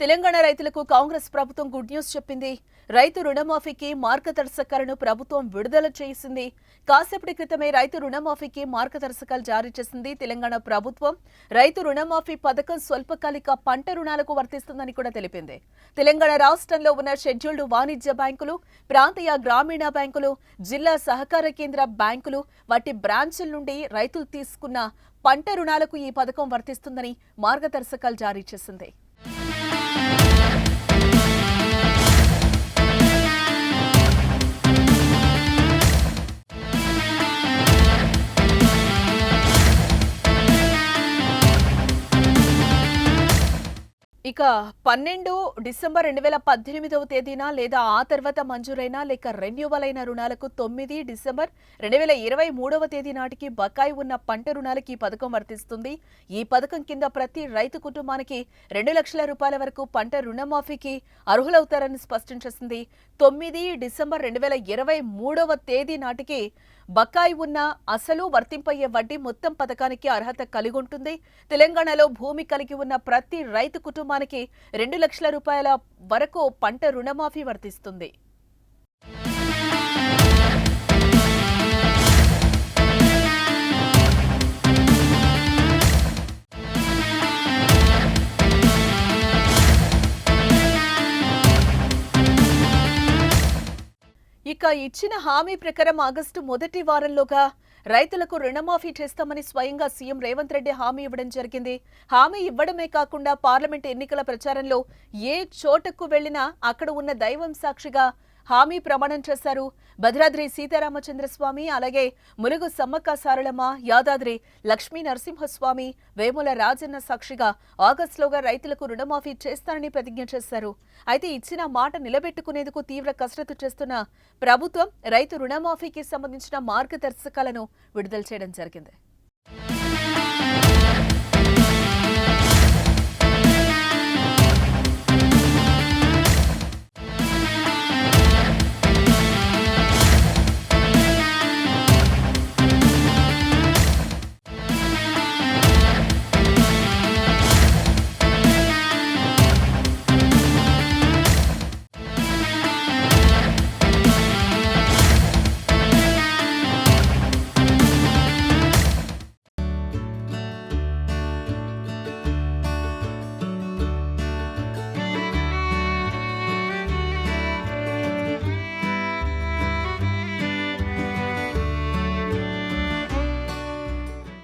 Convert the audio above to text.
Telangana రైతులకు కాంగ్రెస్ ప్రభుత్వం good news చెప్పింది. రైతు రుణమాఫీకి మార్గదర్శకాలను ప్రభుత్వం విడుదల చేసింది. కాసేపటి క్రితమే రైతు రుణమాఫీకి మార్గదర్శకాలు జారీ చేసింది తెలంగాణ ప్రభుత్వం. రైతు రుణమాఫీ పథకం స్వల్పకాలిక పంట రుణాలకు వర్తిస్తుందని కూడా తెలిపింది. తెలంగాణ రాష్ట్రంలో ఉన్న షెడ్యూల్డ్ వాణిజ్య బ్యాంకులు ప్రాంతీయ గ్రామీణ బ్యాంకులు జిల్లా సహకార కేంద్ర బ్యాంకులు వాటి బ్రాంచుల నుండి రైతులు తీసుకున్న పంట రుణాలకు ఈ పథకం వర్తిస్తుందని మార్గదర్శకాలు జారీ చేసింది. ఇక పన్నెండు డిసెంబర్ రెండు వేల పద్దెనిమిదవ తేదీన లేదా ఆ తర్వాత మంజూరైన లేక రెన్యువల్ అయిన రుణాలకు తొమ్మిది డిసెంబర్ రెండు వేల ఇరవై మూడవ తేదీ నాటికి బకాయి ఉన్న పంట రుణాలకి ఈ పథకం వర్తిస్తుంది. ఈ పథకం కింద ప్రతి రైతు కుటుంబానికి రెండు లక్షల రూపాయల వరకు పంట రుణమాఫీకి అర్హులవుతారని స్పష్టం చేసింది. తొమ్మిది డిసెంబర్ రెండు వేల ఇరవై మూడవ తేదీ నాటికి బకాయి ఉన్న అసలు వర్తింపయ్యే వడ్డీ మొత్తం పథకానికి అర్హత కలిగి ఉంటుంది తెలంగాణలో భూమి కలిగి ఉన్న ప్రతి రైతు కుటుంబానికి రెండు లక్షల రూపాయల వరకు పంట రుణమాఫీ వర్తిస్తుంది. ఇక ఇచ్చిన హామీ ప్రకారం ఆగస్టు మొదటి వారంలోగా రైతులకు రుణమాఫీ చేస్తామని స్వయంగా సీఎం రేవంత్ రెడ్డి హామీ ఇవ్వడం జరిగింది. హామీ ఇవ్వడమే కాకుండా పార్లమెంట్ ఎన్నికల ప్రచారంలో ఏ చోటకు వెళ్ళినా అక్కడ ఉన్న దైవం సాక్షిగా హామీ ప్రమాణం చేశారు. భద్రాద్రి సీతారామచంద్రస్వామి అలాగే ములుగు సమ్మక్క సారళమ్మ యాదాద్రి లక్ష్మీ నరసింహస్వామి వేముల రాజన్న సాక్షిగా ఆగస్టులోగా రైతులకు రుణమాఫీ చేస్తారని ప్రతిజ్ఞ చేశారు. అయితే ఇచ్చిన మాట నిలబెట్టుకునేందుకు తీవ్ర కసరత్తు చేస్తున్న ప్రభుత్వం రైతు రుణమాఫీకి సంబంధించిన మార్గదర్శకాలను విడుదల చేయడం జరిగింది.